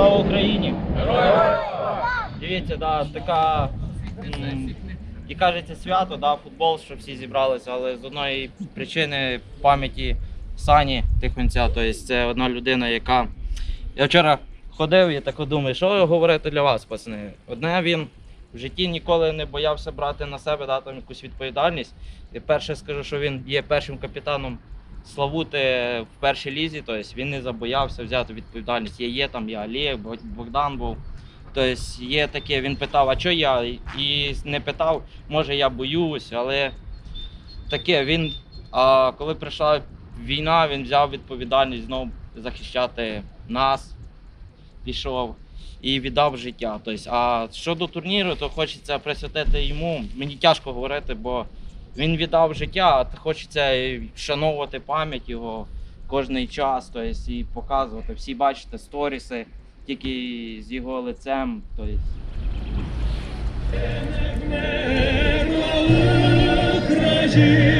слава Україні! Дивіться, да, така, і кажеться свято, да, футбол, що всі зібралися, але з одної причини пам'яті Сані Тихонця, тобто це одна людина, яка. Я вчора ходив і так думаю, що говорити для вас, пацани. Одне він в житті ніколи не боявся брати на себе да, там, якусь відповідальність. І перше скажу, що він є першим капітаном Славути в першій лізі, тобто він не забоявся взяти відповідальність. Я є там, я Олег, Богдан був. Тобто є таке, він питав, а що я? І не питав, може я боюсь, але таке він. А коли прийшла війна, він взяв відповідальність знову захищати нас, пішов і віддав життя. Тобто, а щодо турніру, то хочеться присвятити йому. Мені тяжко говорити, бо він віддав життя, а хочеться вшановувати пам'ять його кожний час, тобто, і показувати. Всі бачите сторіси, тільки з його лицем. Тобто, України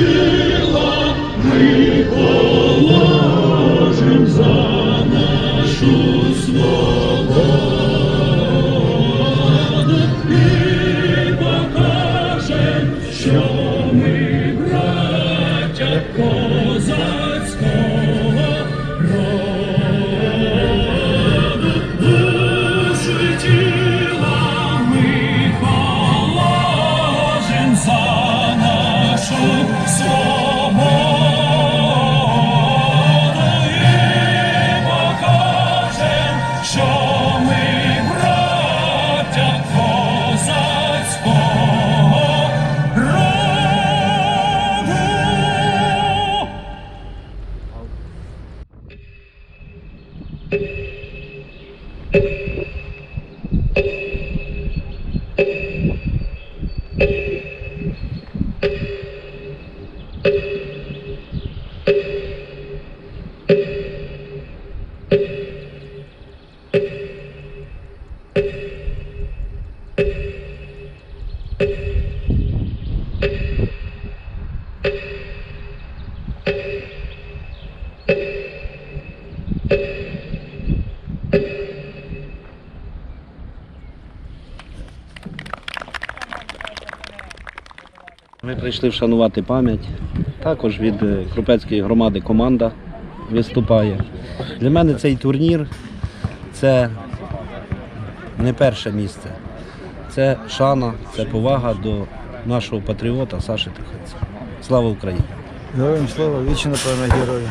Jesus. Прийшли вшанувати пам'ять. Також від е, Крупецької громади команда виступає. Для мене цей турнір це не перше місце. Це шана, це повага до нашого патріота Саші Тиханця. Слава Україні! Героям слава, вічна пам'ять героя.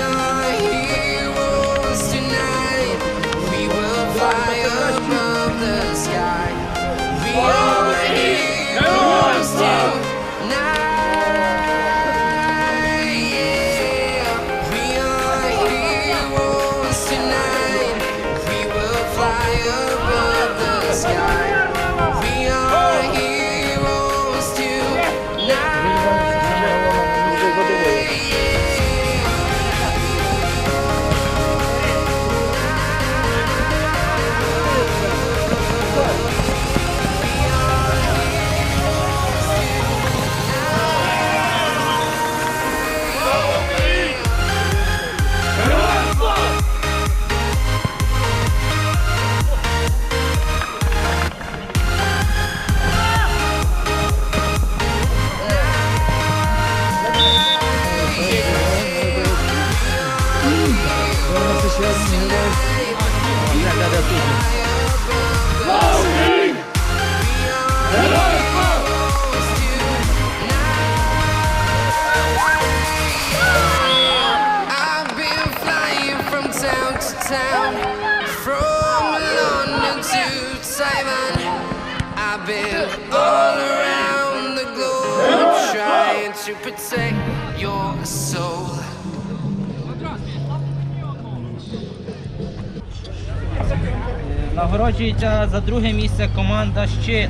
sky. We are to town, from London to Taiwan. I've been all around the globe trying to protect your soul. Нагороджується за друге місце команда «Щит».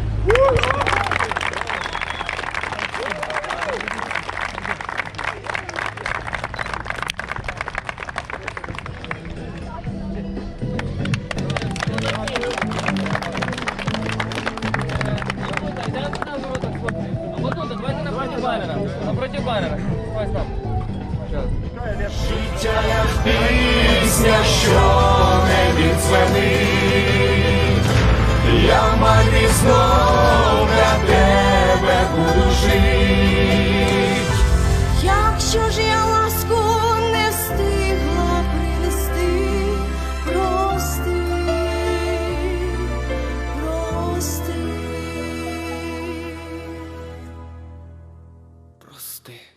мене. Життя як пісня, що не відзвенить. Я малю. відпусти.